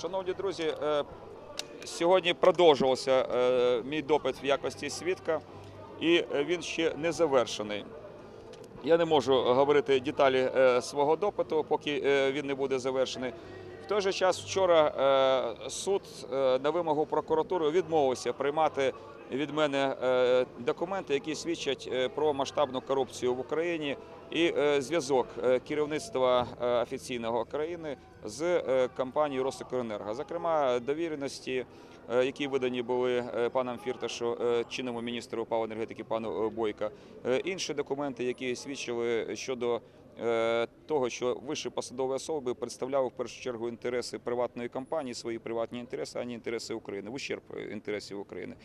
Шановні друзі, е, сьогодні продовжувався е, мій допит в якості свідка, і е, він ще не завершений. Я не можу говорити деталі свого допиту, поки він не буде завершений. В той же час вчора суд на вимогу прокуратури відмовився приймати від мене документи, які свідчать про масштабну корупцію в Україні і е, зв'язок е, керівництва е, офіційного країни з компанією «Росукренерго». Зокрема, довіреності, які видані були паном Фірташу, чинному міністру упав енергетики пану Бойка, інші документи, які свідчили щодо того, що вищі посадові особи представляли в першу чергу інтереси приватної компанії, свої приватні інтереси, а не інтереси України, в ущерб інтересів України.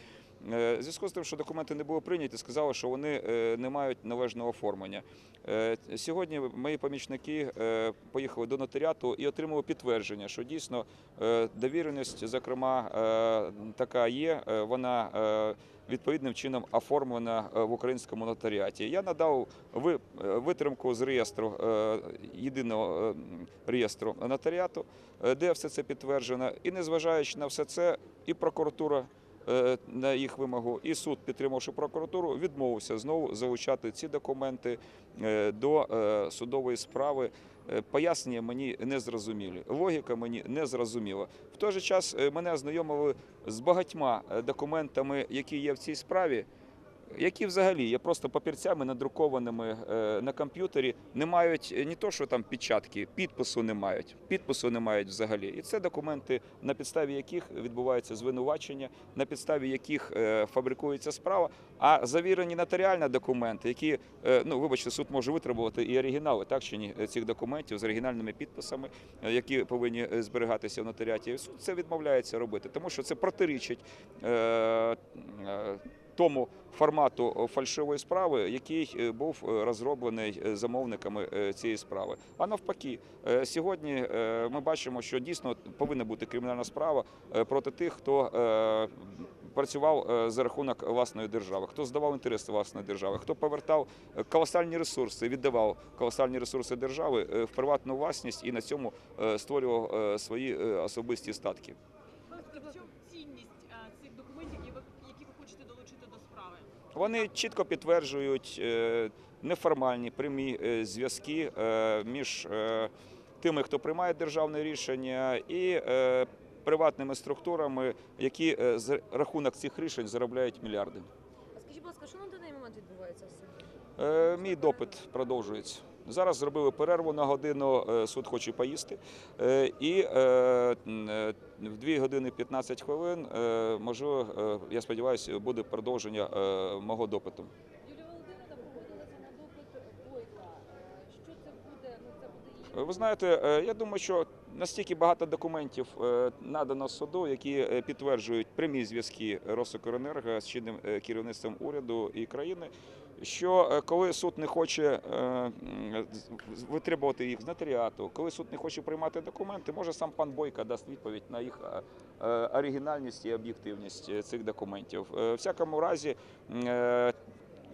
Е, зв'язку з тим, що документи не були прийняті, сказали, що вони е, не мають належного оформлення. Е, Сьогодні мої помічники поїхали до нотаріату і отримали підтвердження, що дійсно довіреність, зокрема, така є. Вона відповідним чином оформлена в українському нотаріаті. Я надав витримку з реєстру єдиного реєстру нотаріату, де все це підтверджено. І незважаючи на все це, і прокуратура. Е, На їх вимогу, і суд, підтримавши прокуратуру, відмовився знову залучати ці документи е, до е, судової справи. Пояснення мені не зрозумілі, логіка мені не зрозуміла. В той же час мене ознайомили з багатьма документами, які є в цій справі, які взагалі є просто папірцями надрукованими е, на комп'ютері, не мають е, ні то, що там печатки, підпису не мають. Підпису не мають взагалі. І це документи, на підставі яких відбувається звинувачення, на підставі яких е, фабрикується справа. А завірені нотаріальні документи, які ну вибачте, суд може витребувати і оригінали, так чи ні цих документів з оригінальними підписами, які повинні зберігатися в нотаріаті. Суд це відмовляється робити, тому що це протирічить. Е, е, тому формату фальшивої справи, який е, був е, розроблений е, замовниками е, цієї справи. А навпаки, е, сьогодні е, ми бачимо, що дійсно повинна бути кримінальна справа е, проти тих, хто е, працював е, за рахунок власної держави, хто здавав інтереси власної держави, хто повертав е, колосальні ресурси, віддавав колосальні ресурси держави е, в приватну власність і на цьому е, створював е, свої е, особисті статки. Цінність е, цих документів, які ви, хочете долучити? Вони чітко підтверджують е, неформальні прямі е, зв'язки е, між тими, хто приймає державне рішення, і приватними структурами, які з за рахунок цих рішень заробляють мільярди. Скажіть, будь ласка, що на даний момент відбувається в суді? Мій допит продовжується. Зараз зробили перерву на годину, е, суд хоче поїсти. Е, І е, в 2 години 15 хвилин, е, я сподіваюся, буде продовження мого допиту. Ну. Ви знаєте, я думаю, що настільки багато документів надано суду, які підтверджують прямі зв'язки Росукренерго з чинним керівництвом уряду і країни. Що е, коли суд не хоче е, витребувати їх з нотаріату, коли суд не хоче приймати документи, може сам пан Бойко дасть відповідь на їх е, оригінальність і об'єктивність цих документів. В всякому разі,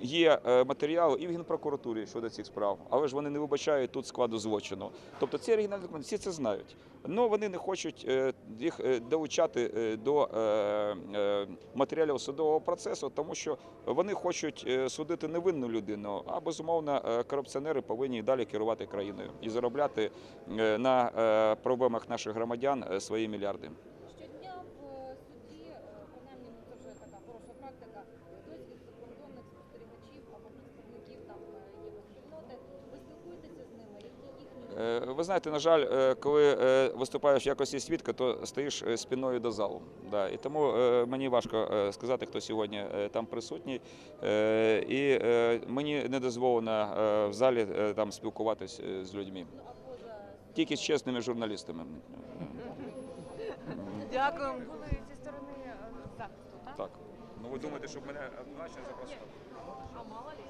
Є е, матеріали і в генпрокуратурі щодо цих справ, але ж вони не вибачають тут складу злочину. Тобто ці оригінальні документи, всі це знають. але вони не хочуть е, їх е, долучати до матеріалів судового процесу, тому що вони хочуть судити невинну людину, а безумовно корупціонери повинні далі керувати країною і заробляти на проблемах наших громадян свої мільярди. Щодня в суді, принаймні, ну це вже така хороша практика. Ви знаєте, на жаль, е, коли е, виступаєш в якості свідка, то стоїш е, спиною до залу. Да. І тому е, мені важко е, сказати, хто сьогодні е, там присутній. Е, І е, мені не дозволено е, в залі е, там спілкуватись е, з людьми. Тільки з чесними журналістами. Дякую. зі сторони е, захисту, так? Так. Ну ви думаєте, щоб мене однозначно запросили? А мало ли?